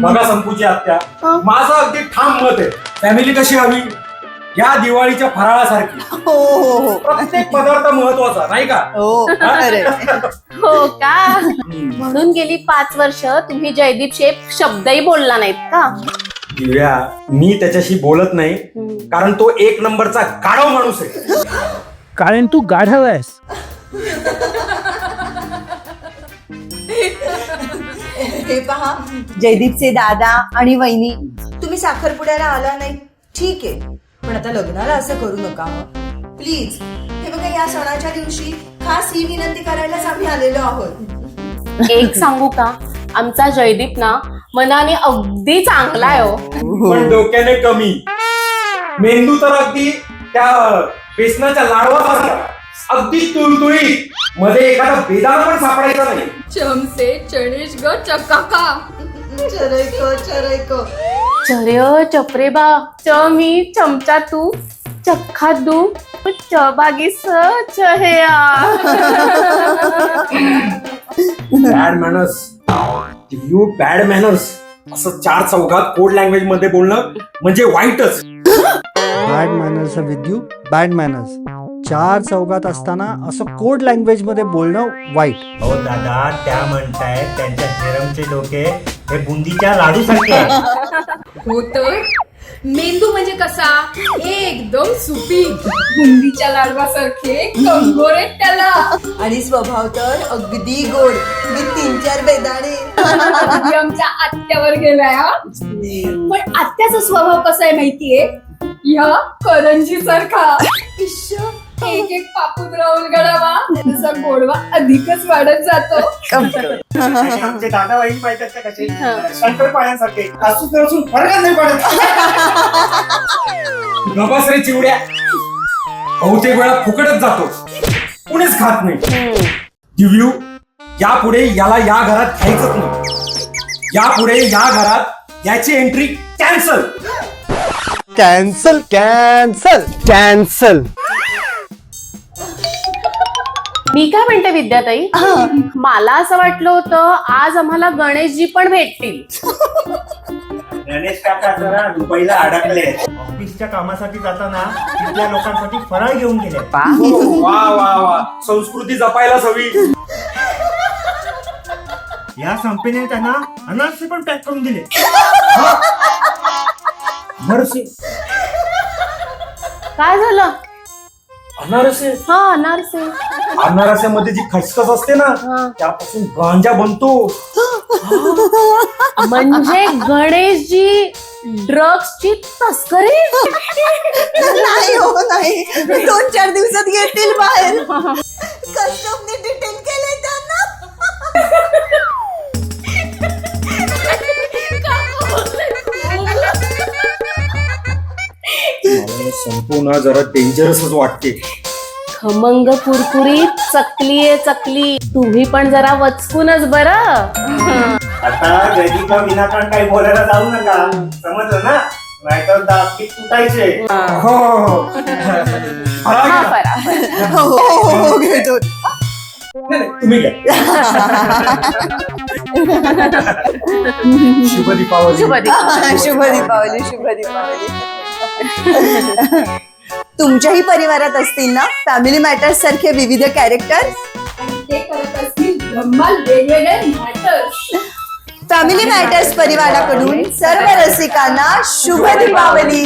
बघा संपूची आत्या माझं अगदी ठाम मत आहे. फॅमिली कशी हवी या दिवाळीच्या फराळासारखी. हो हो हो. प्रत्येक पदार्थ महत्त्वाचा नाही का? हो. हो? का? म्हणून गेली पाच वर्ष तुम्ही जयदीप शेफ शब्दही बोलला नाहीत का? दिव्या मी त्याच्याशी बोलत नाही. कारण तो एक नंबरचा गाढव माणूस आहे. कारण तू गाढव आहेस. हे पहा जयदीपचे दादा आणि वहिनी. तुम्ही साखरपुड्याला आला नाही. ठीक आहे. पण आता लग्नाला असं करू नका प्लीज हे बघा या सणाच्या दिवशी खास ही विनंती करायलाच आम्ही आलेलो आहोत. एक सांगू का? आमचा जयदीप ना मनाने अगदी चांगला आहे हो. पण डोक्याने कमी. मेंदू तर अगदी त्या बेसनाच्या लाडवासारखा अगदी तुळतुळी. मध्ये एखादा बेदार पण सापडायचा नाही. चमचे चणेश ग चकाका. चरैको चरैको. चर्य चपरेबा. च मी चमचा तू. चक्खा दू. च बागी स bad manners you bad manners असं चार चौघात कोड लँग्वेजमध्ये बोलणं म्हणजे वाईटच. Bad manners with you bad manners चार चौघात असताना असं कोड लँग्वेजमध्ये बोलणं वाईट. हो दादा त्या म्हणतायत त्यांच्या झेरमचे डोके हे बुंदीच्या लाडू सारखे हो तर? मेंदू म्हणजे कसा? एकदम सुपीक. बुंदीच्या लाडवासारखे कंगोरे त्याला. आणि स्वभाव तर अगदी गोड. मी तीन चार बेदाणे. अगदी आमच्या आत्यावर गेलाय हा. पण आत्याचा स्वभाव कसा आहे माहितीये? या करंजी सारखा एक एक उलगडावा तसा गोडवा अधिकच वाढत जातो. आमचे दादा का कसे? शंकर पायांसारखे हसून हसून फरकच नाही पडत. रे चिवड्या. बहुतेक वेळा फुकटच जातो. कुणीच खात नाही. दिव्यू यापुढे याला या घरात घ्यायचंच नाही. यापुढे या घरात याची entry cancel cancel cancel cancel मी काय म्हणते विद्याताई? मला असं वाटलं होतं आज आम्हाला गणेशजी पण भेटतील. गणेश काका जरा दुबईला अडकले. ऑफिसच्या कामासाठी जाताना तिथल्या लोकांसाठी फराळ घेऊन गेले. वा वा वा. संस्कृती जपायलाच हवी. या संपेने त्यांना अनारसे पण पॅक करून दिले. अनारसे काय झालं? अनारसे? हा अनारसे. अनारस्यामध्ये जी खसखस असते ना हा. त्यापासून गांजा बनतो. म्हणजे गणेशजी ड्रग्सची तस्करी? नाही हो नाही. दोन चार दिवसात येतील बाहेर. कस्टमने संपूर्ण जरा डेंजरसच वाटते. खमंग कुरकुरीत चकली आहे चकली. तुम्ही पण जरा वचकूनच बर. आता वेदिका विनाकारण काही बोलायला जाऊ नका. समजलं ना? नाहीतर तुटायचे. हो. फराळ घ्या. हो. हो हो घेतो. नाही, नाही, तुम्ही घ्या. शुभ दीपावली शुभ दीपावली. शुभ दीपावली शुभ दीपावली तुमच्याही परिवारात असतील ना? फॅमिली मॅटर्स सारखे विविध कॅरेक्टर आणि ते करत असतील धम्माल वेगवेगळे मॅटर्स फॅमिली मॅटर्स परिवाराकडून सर्व रसिकांना शुभ दीपावली.